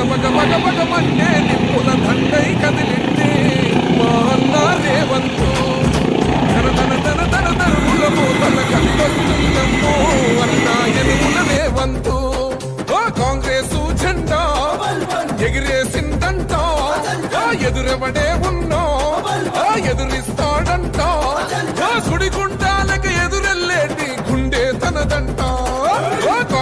బగ బగ బగ Monday నిప్పుల దండై కదిలింటే మా అన్న రేవంతు. తన తన తన ధన ధరువుల మూతల కలిగొస్తుందమ్మో అన్న ఎనుముల రేవంతు. ఓ కాంగ్రెస్ జెండా ఎగిరేసిందంట ఆ ఎదురెవడే ఉన్నో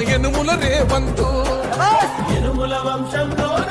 ఎనుముల రేవంతు. ఎనుముల వంశంలోన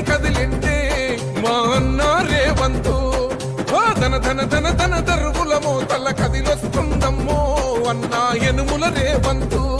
కదిలింటే మా అన్న రేవంతు. ధన ధన ధన ధన దరువుల మోతల కదిలొస్తుందమ్మో అన్న ఎనుముల రేవంతు.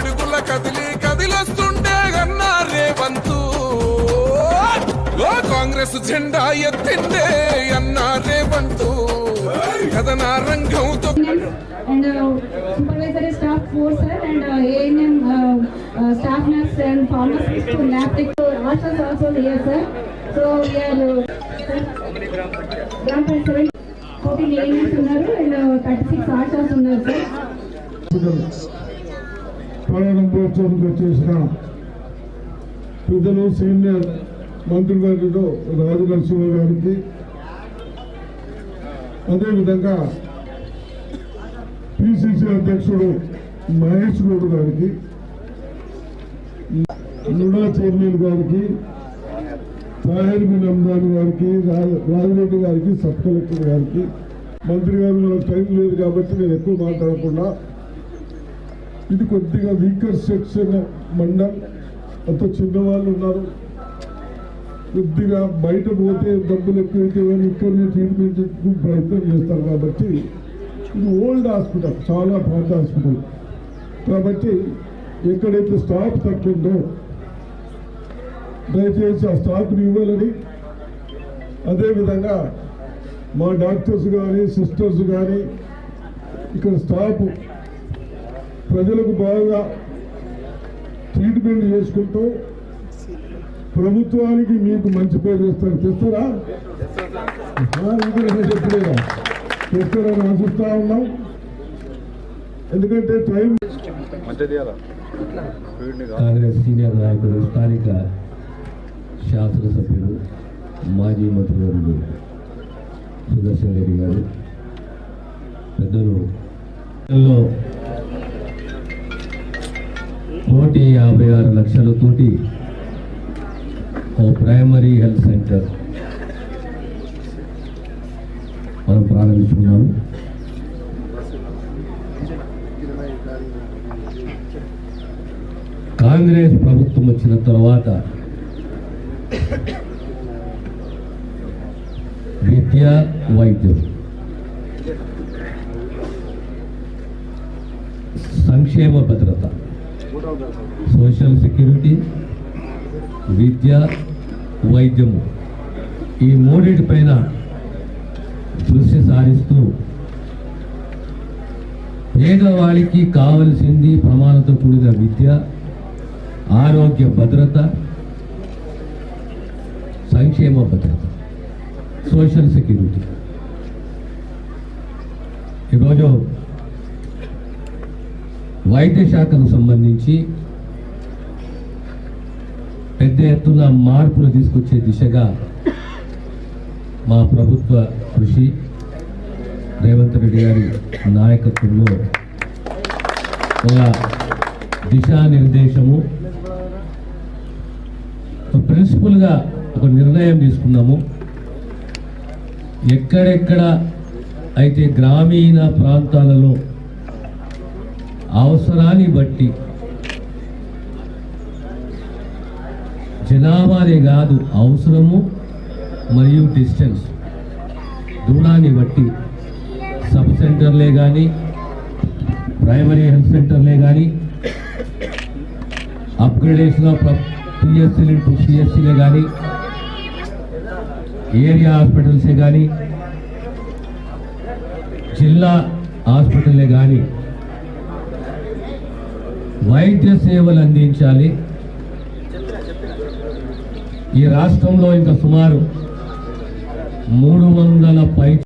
కాంగ్రెస్ జెండా ఎత్తిండే అన్నా రేవంతు కథన రంగం uh, uh, uh, uh, staff nurse and pharmacist to lab tech. So Asha is also here sir. So we are uh, sir, Gram Panchayat fourteen ANMs ఉన్నారు uh, thirty six Ashas ఉన్నారు sir. ప్రారంభోత్సవంకి వచ్చేసిన పెద్దలు senior మంత్రివర్యులు రాజు నరసింహ గారికి. అదేవిధంగా PCC అధ్యక్షుడు మహేష్ గౌడ్ గారికి NUDA chairman గారికి తాహిర్ బిన్ అమ్దాన్ గారికి రా- రాజిరెడ్డి గారికి సబ్ కలెక్టర్ గారికి. మంత్రి గారు మనకు టైం లేదు కాబట్టి నేను ఎక్కువ మాట్లాడకుండా ఇది కొద్దిగా వీకర్ సెక్షన్ మండల్. అంత చిన్నవాళ్ళు ఉన్నారు. కొద్దిగా బయట పోతే డబ్బులు ఎక్కువైతే కానీ ఇక్కడనే ట్రీట్మెంట్ చేసుకుని ప్రయత్నం చేస్తారు కాబట్టి ఇది ఓల్డ్ హాస్పిటల్ చాలా పాత హాస్పిటల్. కాబట్టి ఎక్కడైతే స్టాఫ్ తగ్గిందో దయచేసి ఆ స్టాఫ్ని ఇవ్వాలని. అదేవిధంగా మా డాక్టర్స్ కానీ సిస్టర్స్ కానీ ఇక్కడ స్టాఫ్ ప్రజలకు బాగా ట్రీట్మెంట్ చేసుకుంటూ ప్రభుత్వానికి మీకు మంచి పేరు తెస్తారు. తెస్తారా? చెప్పలేదా? తెస్తారని ఆశిస్తా ఉన్నాం. ఎందుకంటే టైం కాంగ్రెస్ సీనియర్ నాయకుడు స్థానిక శాసనసభ్యులు మాజీ మంత్రివర్యులు సుదర్శన్ రెడ్డి గారు పెద్దలు. లో కోటి యాభై ఆరు లక్షలతోటి ఓ ప్రైమరీ హెల్త్ సెంటర్ మనం ప్రారంభించుకున్నాము కాంగ్రెస్ ప్రభుత్వం వచ్చిన తర్వాత విద్య వైద్యం. సంక్షేమ భద్రత. సోషల్ సెక్యూరిటీ విద్య వైద్యము. ఈ మూడింటిపైన దృష్టి సారిస్తూ పేదవాడికి కావలసింది ప్రమాణంతో కూడిన విద్య ఆరోగ్య భద్రత సంక్షేమ భద్రత సోషల్ సెక్యూరిటీ ఈరోజు వైద్య శాఖకు సంబంధించి పెద్ద ఎత్తున మార్పులు తీసుకొచ్చే దిశగా మా ప్రభుత్వ కృషి రేవంత్ రెడ్డి గారి నాయకత్వంలో ఒక దిశానిర్దేశము. ప్రిన్సిపల్గా ఒక నిర్ణయం తీసుకున్నాము. ఎక్కడెక్కడ అయితే గ్రామీణ ప్రాంతాలలో అవసరాన్ని బట్టి జనాభానే కాదు అవసరము మరియు డిస్టెన్స్. దూరాన్ని బట్టి సబ్ సెంటర్లే కానీ ప్రైమరీ హెల్త్ సెంటర్లే కానీ అప్గ్రేడేషన్ ఆఫ్ పిఎస్సీలు ఇంటూ సిఎస్సీలే కానీ ఏరియా హాస్పిటల్సే కానీ జిల్లా హాస్పిటల్లే కానీ వైద్య సేవలు అందించాలి. ఈ రాష్ట్రంలో ఇంకా సుమారు మూడు వందల పై